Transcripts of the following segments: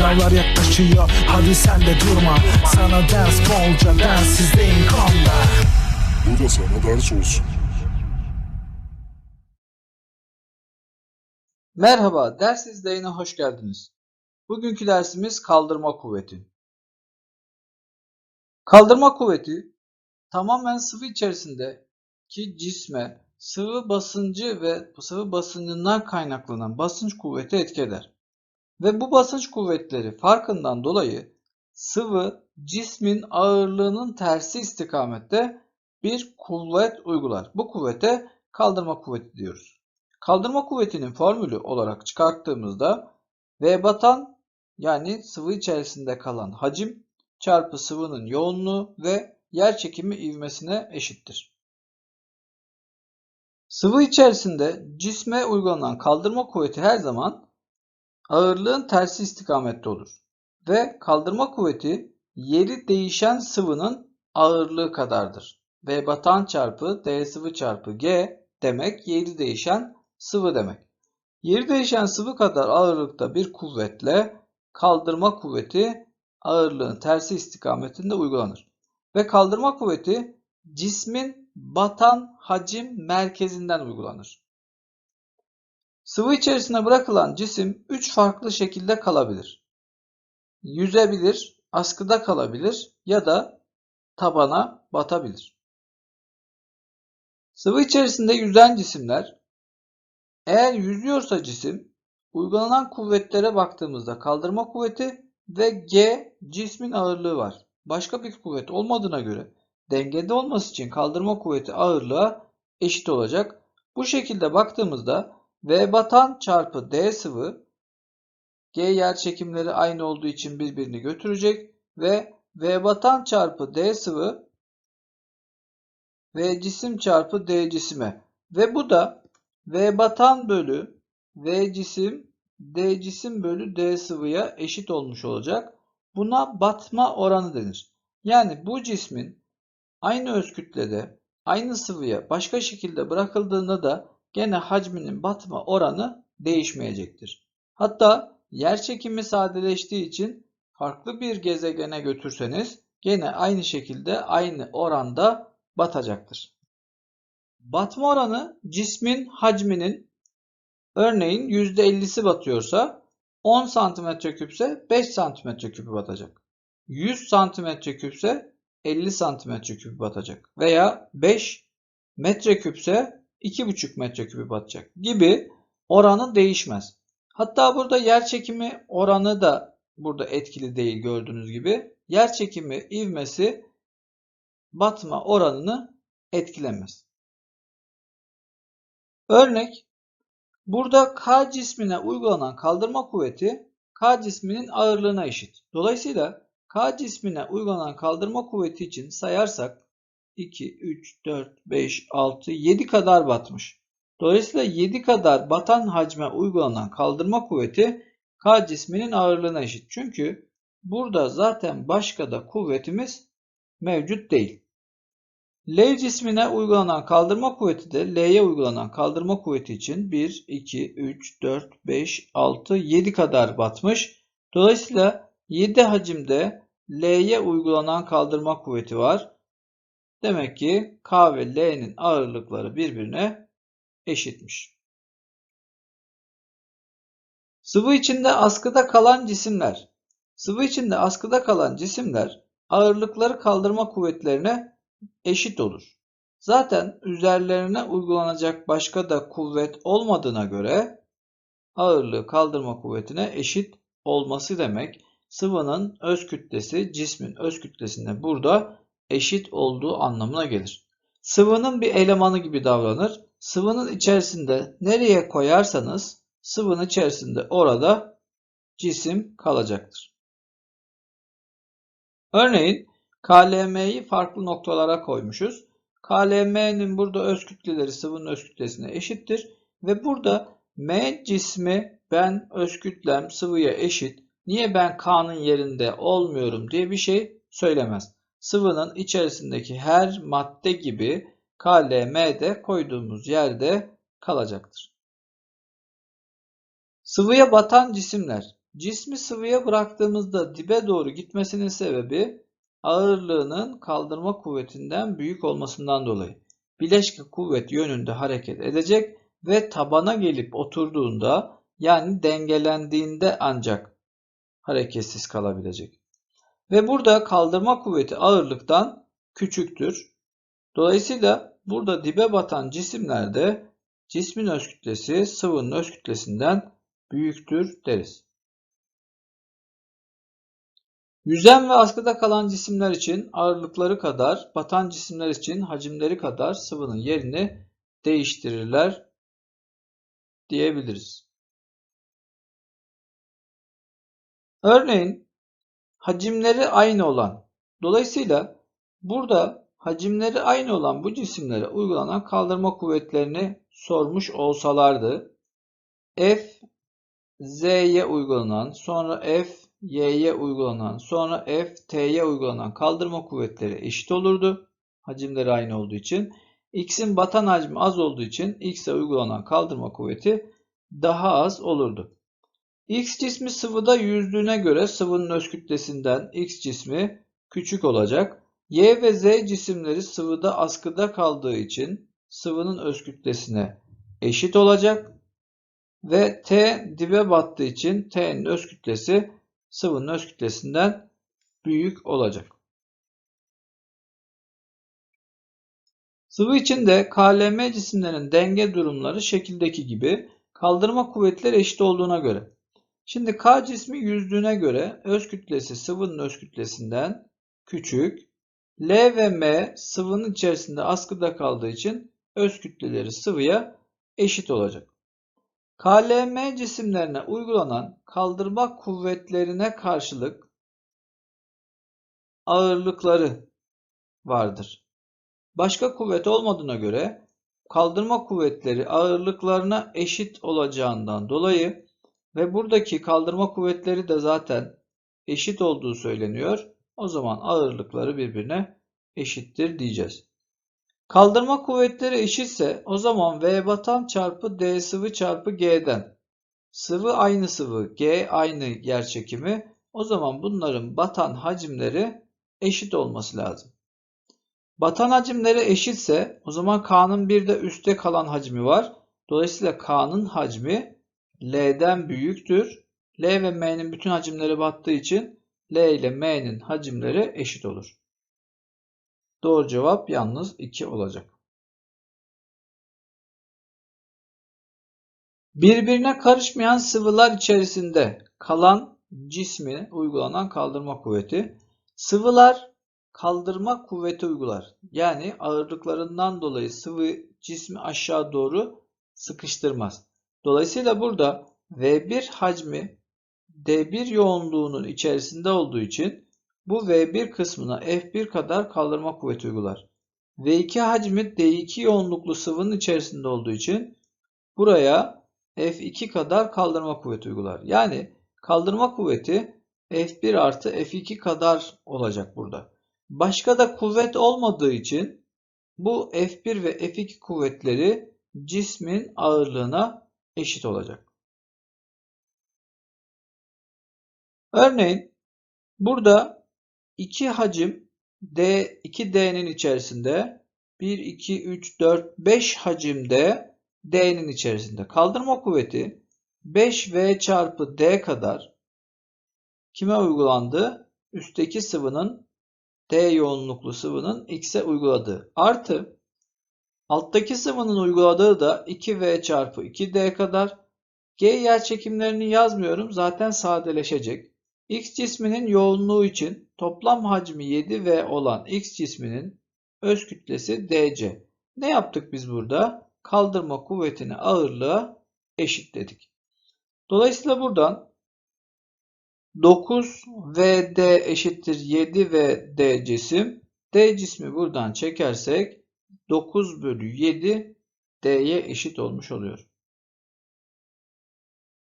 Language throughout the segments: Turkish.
Sınavlar yaklaşıyor hadi sen de durma Sana ders bolca densizliğin konda Bu da sana ders olsun. Merhaba, ders izleyine hoş geldiniz. Bugünkü dersimiz kaldırma kuvveti. Kaldırma kuvveti tamamen sıvı içerisindeki cisme sıvı basıncı ve sıvı basıncından kaynaklanan basınç kuvveti etki eder. Ve bu basınç kuvvetleri farkından dolayı sıvı cismin ağırlığının tersi istikamette bir kuvvet uygular. Bu kuvvete kaldırma kuvveti diyoruz. Kaldırma kuvvetinin formülü olarak çıkarttığımızda V batan yani sıvı içerisinde kalan hacim çarpı sıvının yoğunluğu ve yer çekimi ivmesine eşittir. Sıvı içerisinde cisme uygulanan kaldırma kuvveti her zaman ağırlığın tersi istikamette olur. Ve kaldırma kuvveti yeri değişen sıvının ağırlığı kadardır. V batan çarpı D sıvı çarpı G demek yeri değişen sıvı demek. Yeri değişen sıvı kadar ağırlıkta bir kuvvetle kaldırma kuvveti ağırlığın tersi istikametinde uygulanır. Ve kaldırma kuvveti cismin batan hacim merkezinden uygulanır. Sıvı içerisine bırakılan cisim 3 farklı şekilde kalabilir. Yüzebilir, askıda kalabilir ya da tabana batabilir. Sıvı içerisinde yüzen cisimler eğer yüzüyorsa cisim uygulanan kuvvetlere baktığımızda kaldırma kuvveti ve G cismin ağırlığı var. Başka bir kuvvet olmadığına göre dengede olması için kaldırma kuvveti ağırlığa eşit olacak. Bu şekilde baktığımızda V batan çarpı D sıvı G yer çekimleri aynı olduğu için birbirini götürecek ve V batan çarpı D sıvı V cisim çarpı D cisime ve bu da V batan bölü V cisim D cisim bölü D sıvıya eşit olmuş olacak. Buna batma oranı denir. Yani bu cismin aynı öz kütlede aynı sıvıya başka şekilde bırakıldığında da gene hacminin batma oranı değişmeyecektir. Hatta yer çekimi sadeleştiği için farklı bir gezegene götürseniz gene aynı şekilde aynı oranda batacaktır. Batma oranı cismin hacminin örneğin %50'si batıyorsa 10 cm küpse 5 cm küpü batacak. 100 cm küpse 50 cm küpü batacak. Veya 5 metre küpse 2,5 metre küpü batacak gibi oranı değişmez. Hatta burada yer çekimi oranı da burada etkili değil gördüğünüz gibi. Yer çekimi ivmesi batma oranını etkilemez. Örnek burada K cismine uygulanan kaldırma kuvveti K cisminin ağırlığına eşit. Dolayısıyla K cismine uygulanan kaldırma kuvveti için sayarsak 2, 3, 4, 5, 6, 7 kadar batmış. Dolayısıyla 7 kadar batan hacme uygulanan kaldırma kuvveti K cisminin ağırlığına eşit. Çünkü burada zaten başka da kuvvetimiz mevcut değil. L cismine uygulanan kaldırma kuvveti de L'ye uygulanan kaldırma kuvveti için 1, 2, 3, 4, 5, 6, 7 kadar batmış. Dolayısıyla 7 hacimde L'ye uygulanan kaldırma kuvveti var. Demek ki K ve L'nin ağırlıkları birbirine eşitmiş. Sıvı içinde askıda kalan cisimler. Sıvı içinde askıda kalan cisimler ağırlıkları kaldırma kuvvetlerine eşit olur. Zaten üzerlerine uygulanacak başka da kuvvet olmadığına göre ağırlığı kaldırma kuvvetine eşit olması demek. Sıvının öz kütlesi cismin öz kütlesine burada eşit olduğu anlamına gelir. Sıvının bir elemanı gibi davranır. Sıvının içerisinde nereye koyarsanız sıvının içerisinde orada cisim kalacaktır. Örneğin KLM'yi farklı noktalara koymuşuz. KLM'nin burada öz kütleleri sıvının öz kütlesine eşittir. Ve burada M cismi ben öz kütlem sıvıya eşit. Niye ben K'nın yerinde olmuyorum diye bir şey söylemez. Sıvının içerisindeki her madde gibi KLM'de koyduğumuz yerde kalacaktır. Sıvıya batan cisimler. cismi sıvıya bıraktığımızda dibe doğru gitmesinin sebebi ağırlığının kaldırma kuvvetinden büyük olmasından dolayı. Bileşke kuvvet yönünde hareket edecek ve tabana gelip oturduğunda yani dengelendiğinde ancak hareketsiz kalabilecek. Ve burada kaldırma kuvveti ağırlıktan küçüktür. Dolayısıyla burada dibe batan cisimlerde cismin öz kütlesi sıvının öz kütlesinden büyüktür deriz. Yüzen ve askıda kalan cisimler için ağırlıkları kadar, batan cisimler için hacimleri kadar sıvının yerini değiştirirler diyebiliriz. Örneğin hacimleri aynı olan, dolayısıyla burada hacimleri aynı olan bu cisimlere uygulanan kaldırma kuvvetlerini sormuş olsalardı, F Z'ye uygulanan, sonra F Y'ye uygulanan, sonra F T'ye uygulanan kaldırma kuvvetleri eşit olurdu. Hacimleri aynı olduğu için. X'in batan hacmi az olduğu için X'e uygulanan kaldırma kuvveti daha az olurdu. X cismi sıvıda yüzdüğüne göre sıvının öz kütlesinden X cismi küçük olacak. Y ve Z cisimleri sıvıda askıda kaldığı için sıvının öz kütlesine eşit olacak. Ve T dibe battığı için T'nin öz kütlesi sıvının öz kütlesinden büyük olacak. Sıvı içinde KLM cisimlerin denge durumları şekildeki gibi kaldırma kuvvetleri eşit olduğuna göre. Şimdi K cismi yüzdüğüne göre öz kütlesi sıvının öz kütlesinden küçük. L ve M sıvının içerisinde askıda kaldığı için öz kütleleri sıvıya eşit olacak. KLM cisimlerine uygulanan kaldırma kuvvetlerine karşılık ağırlıkları vardır. Başka kuvvet olmadığına göre kaldırma kuvvetleri ağırlıklarına eşit olacağından dolayı ve buradaki kaldırma kuvvetleri de zaten eşit olduğu söyleniyor. O zaman ağırlıkları birbirine eşittir diyeceğiz. Kaldırma kuvvetleri eşitse o zaman V batan çarpı D sıvı çarpı G'den. Sıvı aynı sıvı, G aynı yer çekimi. O zaman bunların batan hacimleri eşit olması lazım. Batan hacimleri eşitse o zaman K'nın bir de üstte kalan hacmi var. Dolayısıyla K'nın hacmi L'den büyüktür. L ve M'nin bütün hacimleri battığı için L ile M'nin hacimleri eşit olur. Doğru cevap yalnız 2 olacak. Birbirine karışmayan sıvılar içerisinde kalan cismi uygulanan kaldırma kuvveti. Sıvılar kaldırma kuvveti uygular. Yani ağırlıklarından dolayı sıvı cismi aşağı doğru sıkıştırmaz. Dolayısıyla burada V1 hacmi D1 yoğunluğunun içerisinde olduğu için bu V1 kısmına F1 kadar kaldırma kuvveti uygular. V2 hacmi D2 yoğunluklu sıvının içerisinde olduğu için buraya F2 kadar kaldırma kuvveti uygular. Yani kaldırma kuvveti F1 artı F2 kadar olacak burada. Başka da kuvvet olmadığı için bu F1 ve F2 kuvvetleri cismin ağırlığına eşit olacak. Örneğin burada iki hacim D 2D'nin içerisinde 1, 2, 3, 4, 5 hacimde D'nin içerisinde. Kaldırma kuvveti 5V çarpı D kadar kime uygulandı? Üstteki sıvının D yoğunluklu sıvının X'e uyguladığı. Artı alttaki sıvının uyguladığı da 2V çarpı 2D kadar. G yer çekimlerini yazmıyorum. Zaten sadeleşecek. X cisminin yoğunluğu için toplam hacmi 7V olan X cisminin öz kütlesi DC. Ne yaptık biz burada? Kaldırma kuvvetini ağırlığa eşitledik. Dolayısıyla buradan 9VD eşittir 7VD cisim. D cismi buradan çekersek 9 bölü 7 D'ye eşit olmuş oluyor.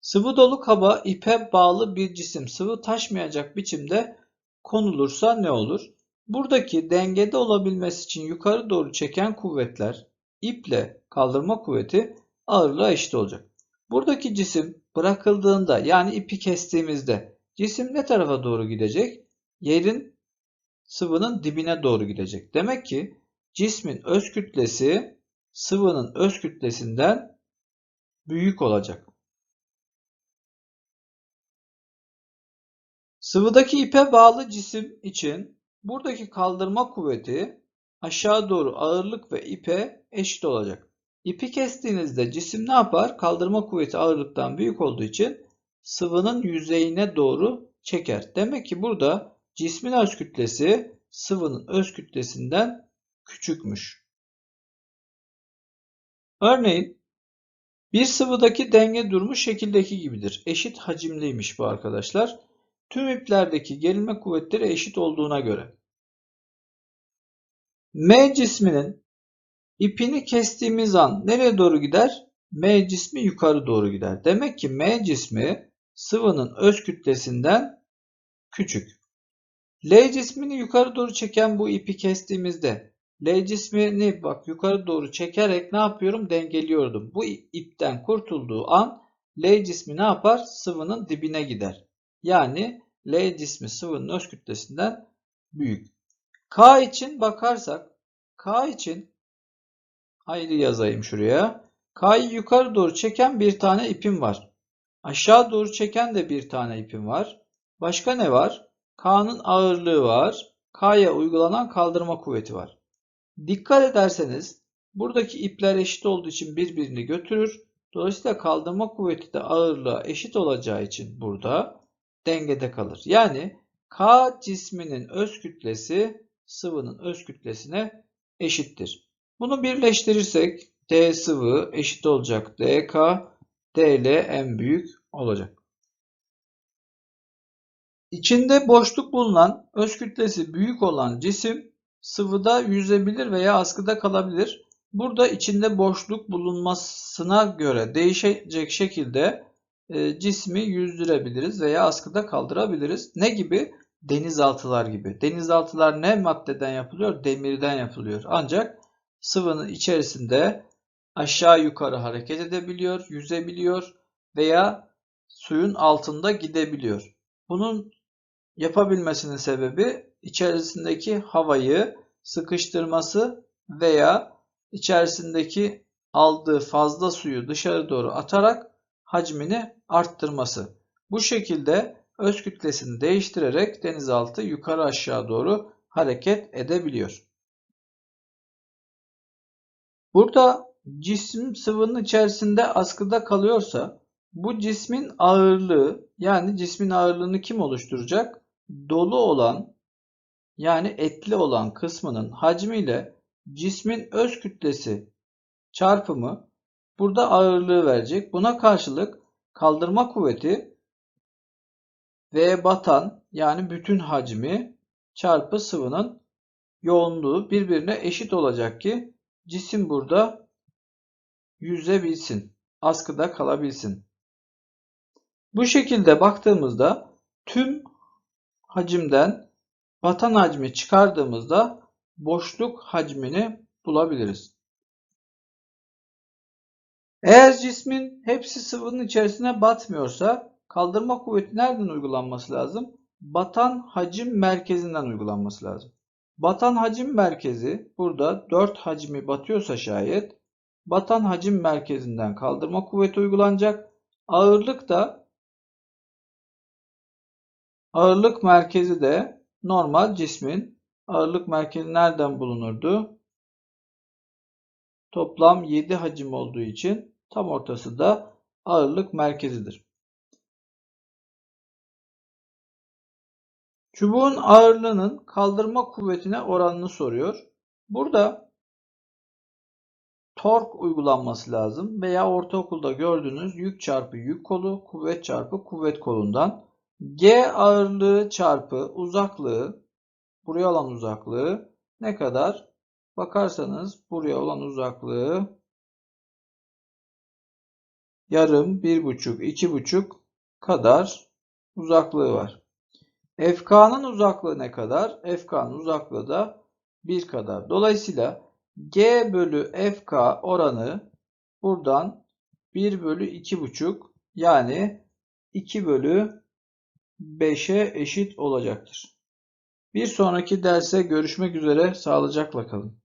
Sıvı dolu kaba ipe bağlı bir cisim sıvı taşmayacak biçimde konulursa ne olur? Buradaki dengede olabilmesi için yukarı doğru çeken kuvvetler iple kaldırma kuvveti ağırlığa eşit olacak. Buradaki cisim bırakıldığında yani ipi kestiğimizde cisim ne tarafa doğru gidecek? Yerin sıvının dibine doğru gidecek. Demek ki cismin öz kütlesi sıvının öz kütlesinden büyük olacak. Sıvıdaki ipe bağlı cisim için buradaki kaldırma kuvveti aşağı doğru ağırlık ve ipe eşit olacak. İpi kestiğinizde cisim ne yapar? Kaldırma kuvveti ağırlıktan büyük olduğu için sıvının yüzeyine doğru çeker. Demek ki burada cismin öz kütlesi sıvının öz kütlesinden küçükmüş. Örneğin bir sıvıdaki denge durumu şekildeki gibidir. Eşit hacimliymiş bu arkadaşlar. Tüm iplerdeki gerilme kuvvetleri eşit olduğuna göre. M cisminin ipini kestiğimiz an nereye doğru gider? M cismi yukarı doğru gider. Demek ki M cismi sıvının öz kütlesinden küçük. L cismini yukarı doğru çeken bu ipi kestiğimizde L cismini bak yukarı doğru çekerek ne yapıyorum? Dengeliyordum. Bu ipten kurtulduğu an L cismi ne yapar? Sıvının dibine gider. Yani L cismi sıvının öz kütlesinden büyük. K için bakarsak K için ayrı yazayım şuraya. K'yı yukarı doğru çeken bir tane ipim var. Aşağı doğru çeken de bir tane ipim var. Başka ne var? K'nın ağırlığı var. K'ya uygulanan kaldırma kuvveti var. Dikkat ederseniz buradaki ipler eşit olduğu için birbirini götürür. Dolayısıyla kaldırma kuvveti de ağırlığa eşit olacağı için burada dengede kalır. Yani K cisminin öz kütlesi sıvının öz kütlesine eşittir. Bunu birleştirirsek D sıvı eşit olacak DK, DL en büyük olacak. İçinde boşluk bulunan öz kütlesi büyük olan cisim sıvıda yüzebilir veya askıda kalabilir. Burada içinde boşluk bulunmasına göre değişecek şekilde e, cismi yüzdürebiliriz veya askıda kaldırabiliriz. Ne gibi? Denizaltılar gibi. Denizaltılar ne maddeden yapılıyor? Demirden yapılıyor. Ancak sıvının içerisinde aşağı yukarı hareket edebiliyor, yüzebiliyor veya suyun altında gidebiliyor. Bunun yapabilmesinin sebebi içerisindeki havayı sıkıştırması veya içerisindeki aldığı fazla suyu dışarı doğru atarak hacmini arttırması. Bu şekilde öz kütlesini değiştirerek denizaltı yukarı aşağı doğru hareket edebiliyor. Burada cisim sıvının içerisinde askıda kalıyorsa bu cismin ağırlığı yani cismin ağırlığını kim oluşturacak? Dolu olan yani etli olan kısmının hacmiyle cismin öz kütlesi çarpımı burada ağırlığı verecek. Buna karşılık kaldırma kuvveti V batan yani bütün hacmi çarpı sıvının yoğunluğu birbirine eşit olacak ki cisim burada yüzebilsin, askıda kalabilsin. Bu şekilde baktığımızda tüm hacimden batan hacmi çıkardığımızda boşluk hacmini bulabiliriz. Eğer cismin hepsi sıvının içerisine batmıyorsa kaldırma kuvveti nereden uygulanması lazım? Batan hacim merkezinden uygulanması lazım. Batan hacim merkezi burada 4 hacmi batıyorsa şayet batan hacim merkezinden kaldırma kuvveti uygulanacak. Ağırlık da ağırlık merkezi de normal cismin ağırlık merkezi nereden bulunurdu? Toplam 7 hacim olduğu için tam ortası da ağırlık merkezidir. Çubuğun ağırlığının kaldırma kuvvetine oranını soruyor. Burada tork uygulanması lazım veya ortaokulda gördüğünüz yük çarpı yük kolu, kuvvet çarpı kuvvet kolundan G ağırlığı çarpı uzaklığı buraya olan uzaklığı ne kadar? Bakarsanız buraya olan uzaklığı yarım, bir buçuk, iki buçuk kadar uzaklığı var. FK'nın uzaklığı ne kadar? FK'nın uzaklığı da 1 kadar. Dolayısıyla G bölü FK oranı buradan 1 bölü 2,5 Yani 2 bölü 5'e eşit olacaktır. Bir sonraki derse görüşmek üzere. Sağlıcakla kalın.